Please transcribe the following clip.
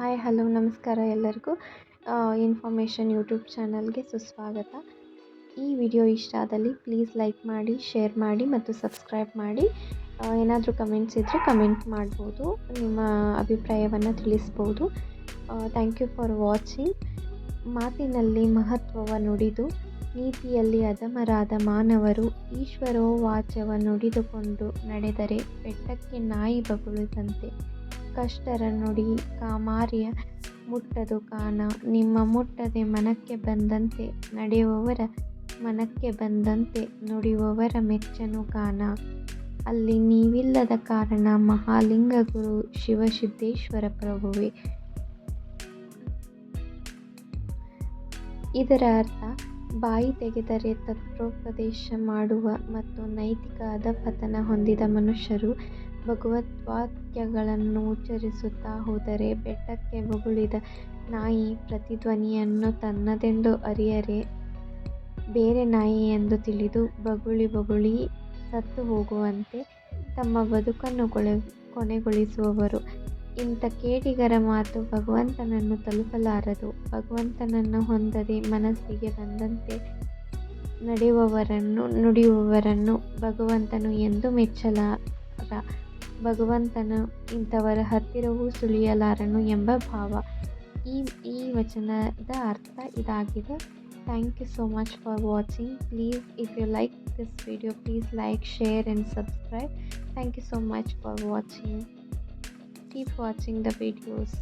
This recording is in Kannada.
ಹಾಯ್, ಹಲೋ, ನಮಸ್ಕಾರ ಎಲ್ಲರಿಗೂ. ಇನ್ಫಾರ್ಮೇಷನ್ ಯೂಟ್ಯೂಬ್ ಚಾನಲ್ಗೆ ಸುಸ್ವಾಗತ. ಈ ವಿಡಿಯೋ ಇಷ್ಟ ಆದಲ್ಲಿ ಪ್ಲೀಸ್ ಲೈಕ್ ಮಾಡಿ ಶೇರ್ ಮಾಡಿ ಮತ್ತು ಸಬ್ಸ್ಕ್ರೈಬ್ ಮಾಡಿ. ಏನಾದರೂ ಕಮೆಂಟ್ಸ್ ಇದ್ದರೆ ಕಮೆಂಟ್ ಮಾಡ್ಬೋದು, ನಿಮ್ಮ ಅಭಿಪ್ರಾಯವನ್ನು ತಿಳಿಸ್ಬೋದು. ಥ್ಯಾಂಕ್ ಯು ಫಾರ್ ವಾಚಿಂಗ್ ಮಾತಿನಲ್ಲಿ ಮಹತ್ವವ ನುಡಿದು, ನೀತಿಯಲ್ಲಿ ಅಧಮರಾದ ಮಾನವರು ಈಶ್ವರೋ ವಾಚವ ನುಡಿದುಕೊಂಡು ನಡೆದರೆ ಬೆಟ್ಟಕ್ಕೆ ನಾಯಿ ಬಗುಳಿದಂತೆ. ಕಷ್ಟರ ನುಡಿ ಕಾಮಾರ್ಯ ಮುಟ್ಟದು ಕಾಣ. ನಿಮ್ಮ ಮುಟ್ಟದೆ ಮನಕ್ಕೆ ಬಂದಂತೆ ನಡೆಯುವವರ ಮನಕ್ಕೆ ಬಂದಂತೆ ನುಡಿಯುವವರ ಮೆಚ್ಚನು ಕಾಣ. ಅಲ್ಲಿ ನೀವಿಲ್ಲದ ಕಾರಣ ಮಹಾಲಿಂಗ ಗುರು ಶಿವಸಿದ್ದೇಶ್ವರ ಪ್ರಭುವೆ. ಇದರ ಅರ್ಥ, ಬಾಯಿ ತೆಗೆದರೆ ತತ್ವೋಪದೇಶ ಮಾಡುವ ಮತ್ತು ನೈತಿಕ ಅಧಪತನ ಹೊಂದಿದ ಮನುಷ್ಯರು ಭಗವದ್ವಾಕ್ಯಗಳನ್ನು ಉಚ್ಚರಿಸುತ್ತಾ ಹೋದರೆ ಬೆಟ್ಟಕ್ಕೆ ಬೊಗಳಿದ ನಾಯಿ ಪ್ರತಿಧ್ವನಿಯನ್ನು ತನ್ನದೆಂದು ಅರಿಯರೆ. ಬೇರೆ ನಾಯಿ ಎಂದು ತಿಳಿದು ಬಗುಳಿ ಬೊಗಳಿ ಸತ್ತು ಹೋಗುವಂತೆ ತಮ್ಮ ಬದುಕನ್ನು ಕೊಳೆ, ಕೊನೆಗೊಳಿಸುವವರು. ಇಂಥ ಕೇಡಿಗರ ಮಾತು ಭಗವಂತನನ್ನು ತಲುಪಲಾರದು. ಭಗವಂತನನ್ನು ಹೊಂದದೆ ಮನಸ್ಸಿಗೆ ಬಂದಂತೆ ನಡೆಯುವವರನ್ನು, ನುಡಿಯುವವರನ್ನು ಭಗವಂತನು ಎಂದು ಮೆಚ್ಚಲಾರ. ಭಗವಂತನು ಇಂಥವರ ಹತ್ತಿರವೂ ಸುಳಿಯಲಾರನು ಎಂಬ ಭಾವ. ಈ ಈ ವಚನದ ಅರ್ಥ ಇದಾಗಿದೆ. Thank you so much for watching please if you like this video please like share and subscribe thank you so much for watching keep watching the videos